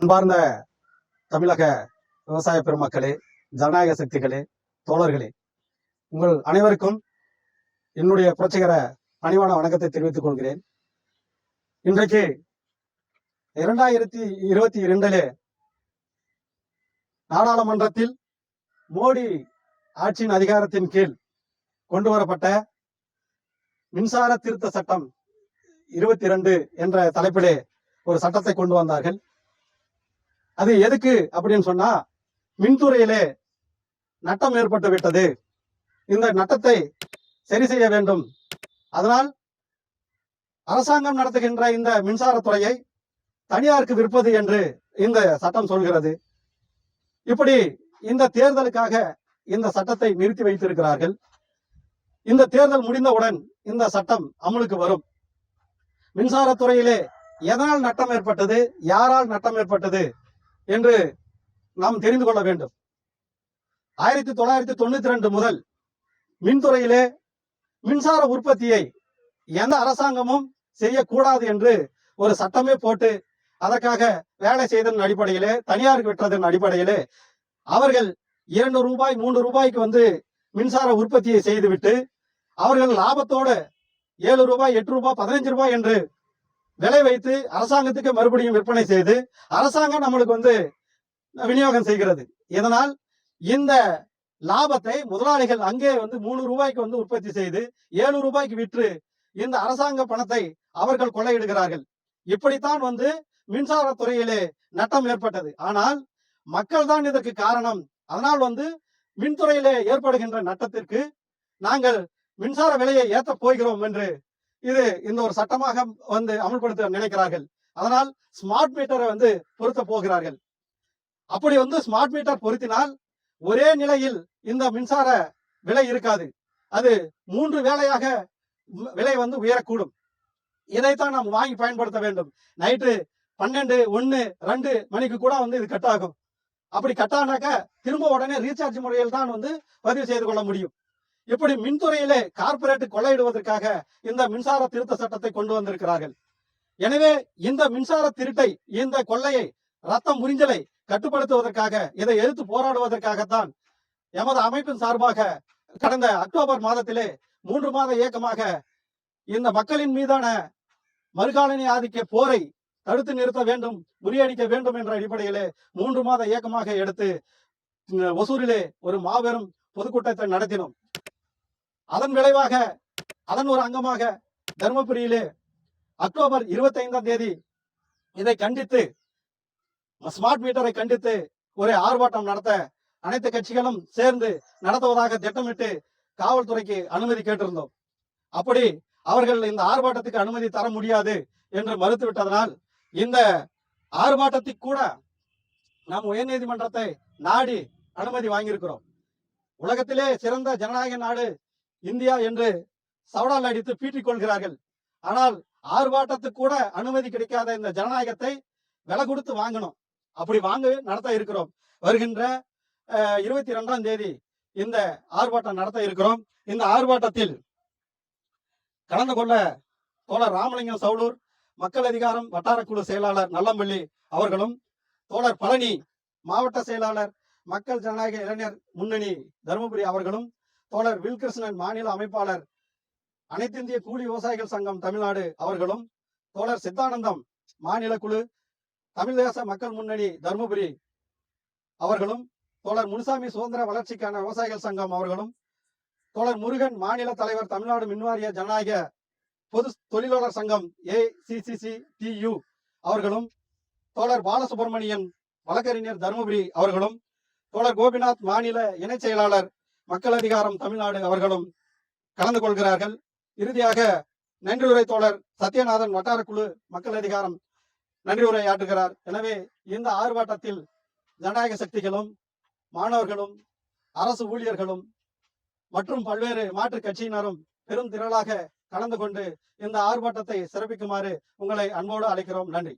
அன்பார்ந்த தமிழக விவசாய பெருமக்களே ஜனநாயக சக்திகளே தோழர்களே உங்கள் அனைவருக்கும் என்னுடைய புரட்சிகர பணிவான வணக்கத்தை தெரிவித்துக் கொள்கிறேன். இன்றைக்கு இரண்டாயிரத்தி இருபத்தி இரண்டிலே நாடாளுமன்றத்தில் மோடி ஆட்சியின் அதிகாரத்தின் கீழ் கொண்டு வரப்பட்ட மின்சார திருத்த சட்டம் இருபத்தி இரண்டு என்ற தலைப்பிலே ஒரு சட்டத்தை கொண்டு வந்தார்கள். அது எதுக்கு அப்படின்னு சொன்னா மின்துறையிலே நட்டம் ஏற்பட்டு விட்டது. இந்த நட்டத்தை சரி செய்ய வேண்டும். அதனால் அரசாங்கம் நடத்துகின்ற இந்த மின்சாரத்துறையை தனியாருக்கு விற்பது என்று இந்த சட்டம் சொல்கிறது. இப்படி இந்த தேர்தலுக்காக இந்த சட்டத்தை நிறுத்தி வைத்திருக்கிறார்கள். இந்த தேர்தல் முடிந்தவுடன் இந்த சட்டம் அமலுக்கு வரும். மின்சாரத்துறையிலே எதனால் நட்டம் ஏற்பட்டது? யாரால் நட்டம் ஏற்பட்டது? என்று நாம் தெரிந்து கொள்ள வேண்டும். ஆயிரத்தி தொள்ளாயிரத்தி தொண்ணூத்தி ரெண்டு முதல் மின்துறையிலே மின்சார உற்பத்தியை எந்த அரசாங்கமும் செய்யக்கூடாது என்று ஒரு சட்டமே போட்டு அதற்காக வேலை செய்ததன் அடிப்படையிலே தனியாருக்கு விட்டதன் அடிப்படையிலே அவர்கள் இரண்டு ரூபாய் மூன்று ரூபாய்க்கு வந்து மின்சார உற்பத்தியை செய்துவிட்டு அவர்கள் லாபத்தோடு ஏழு ரூபாய் எட்டு ரூபாய் பதினஞ்சு ரூபாய் என்று விலை வைத்து அரசாங்கத்துக்கு மறுபடியும் விற்பனை செய்து அரசாங்கம் நம்மளுக்கு வந்து விநியோகம் செய்கிறது. இதனால் இந்த லாபத்தை முதலாளிகள் அங்கே வந்து மூணு ரூபாய்க்கு வந்து உற்பத்தி செய்து ஏழு ரூபாய்க்கு விற்று இந்த அரசாங்க பணத்தை அவர்கள் கொள்ளையிடுகிறார்கள். இப்படித்தான் வந்து மின்சாரத்துறையிலே நட்டம் ஏற்பட்டது. ஆனால் மக்கள் தான் இதற்கு காரணம். அதனால் வந்து மின்துறையிலே ஏற்படுகின்ற நட்டத்திற்கு நாங்கள் மின்சார விலையை ஏற்ற போகிறோம் என்று இது இந்த ஒரு சட்டமாக வந்து அமல்படுத்த நினைக்கிறார்கள். அதனால் ஸ்மார்ட் மீட்டரை வந்து பொருத்த போகிறார்கள். அப்படி வந்து ஸ்மார்ட் மீட்டர் பொருத்தினால் ஒரே நிலையில் இந்த மின்சார விலை இருக்காது. அது மூன்று வேளையாக விலை வந்து உயரக்கூடும். இதைத்தான் நாம் வாங்கி பயன்படுத்த வேண்டும். நைட்டு பன்னெண்டு ஒன்று ரெண்டு மணிக்கு கூட வந்து இது கட் ஆகும் அப்படி கட் ஆனாக்கா திரும்ப உடனே ரீசார்ஜ் முறையில் தான் வந்து பதிவு செய்து கொள்ள முடியும். இப்படி மின்துறையிலே கார்பரேட் கொள்ளையிடுவதற்காக இந்த மின்சார திருத்த சட்டத்தை கொண்டு வந்திருக்கிறார்கள்? எனவே இந்த மின்சார திருட்டை இந்த கொள்ளையை ரத்தம் முறிஞ்சலை கட்டுப்படுத்துவதற்காக இதை எதிர்த்து போராடுவதற்காகத்தான் எமது அமைப்பின் சார்பாக கடந்த அக்டோபர் மாதத்திலே மூன்று மாத இயக்கமாக இந்த மக்களின் மீதான மறுகாலனி ஆதிக்க போரை தடுத்து நிறுத்த வேண்டும் முறியடிக்க வேண்டும் என்ற அடிப்படையிலே மூன்று மாத இயக்கமாக எடுத்து ஒசூரிலே ஒரு மாபெரும் பொதுக்கூட்டத்தை நடத்தினோம். அதன் விளைவாக அதன் ஒரு அங்கமாக தருமபுரியிலே அக்டோபர் இருபத்தி ஐந்தாம் தேதி இதை கண்டித்து ஸ்மார்ட் மீட்டரை கண்டித்து ஒரு ஆர்ப்பாட்டம் நடத்த அனைத்து கட்சிகளும் சேர்ந்து நடத்துவதாக திட்டமிட்டு காவல்துறைக்கு அனுமதி கேட்டிருந்தோம். அப்படி அவர்கள் இந்த ஆர்ப்பாட்டத்துக்கு அனுமதி தர முடியாது என்று மறுத்து விட்டதனால் இந்த ஆர்ப்பாட்டத்துக்கு கூட நாம் உயர்நீதிமன்றத்தை நாடி அனுமதி வாங்கியிருக்கிறோம். உலகத்திலே சிறந்த ஜனநாயக நாடு இந்தியா என்று சவடால் அடித்து பீட்டிக் கொள்கிறார்கள். ஆனால் ஆர்ப்பாட்டத்துக்கு கூட அனுமதி கிடைக்காத இந்த ஜனநாயகத்தை விலை கொடுத்து வாங்கணும். அப்படி வாங்க நடத்த இருக்கிறோம். வருகின்ற இருபத்தி ரெண்டாம் தேதி இந்த ஆர்ப்பாட்டம் நடத்த இருக்கிறோம். இந்த ஆர்ப்பாட்டத்தில் கலந்து கொள்ள தோழர் ராமலிங்கம் சவுலூர் மக்கள் அதிகாரம் வட்டாரக்குழு செயலாளர் நல்லம்பள்ளி அவர்களும் தோழர் பழனி மாவட்ட செயலாளர் மக்கள் ஜனநாயக இளைஞர் முன்னணி தருமபுரி அவர்களும் தோழர் வில்கிருஷ்ணன் மாநில அமைப்பாளர் அனைத்திந்திய கூலி விவசாயிகள் சங்கம் தமிழ்நாடு அவர்களும் தோழர் சித்தானந்தம் மாநில குழு தமிழ் தேச மக்கள் முன்னணி தருமபுரி அவர்களும் தோழர் முனுசாமி சுதந்திர வளர்ச்சிக்கான விவசாயிகள் சங்கம் அவர்களும் தோழர் முருகன் மாநில தலைவர் தமிழ்நாடு மின்வாரிய ஜனநாயக பொது தொழிலாளர் சங்கம் ஏசிசிசி டியு அவர்களும் தோழர் பாலசுப்ரமணியன் வழக்கறிஞர் தருமபுரி அவர்களும் தோழர் கோபிநாத் மாநில இணைச் செயலாளர் மக்கள் அதிகாரம் தமிழ்நாடு அவர்களும் கலந்து கொள்கிறார்கள். இறுதியாக நன்றி உரை தோழர் சத்யநாதன் வட்டாரக்குழு மக்கள் அதிகாரம் நன்றி ஆற்றுகிறார் எனவே இந்த ஆர்ப்பாட்டத்தில் ஜனநாயக சக்திகளும் மாணவர்களும் அரசு ஊழியர்களும் மற்றும் பல்வேறு மாற்றுக் கட்சியினரும் பெரும் திரளாக கலந்து கொண்டு இந்த ஆர்ப்பாட்டத்தை சிறப்பிக்குமாறு உங்களை அன்போடு அழைக்கிறோம். நன்றி.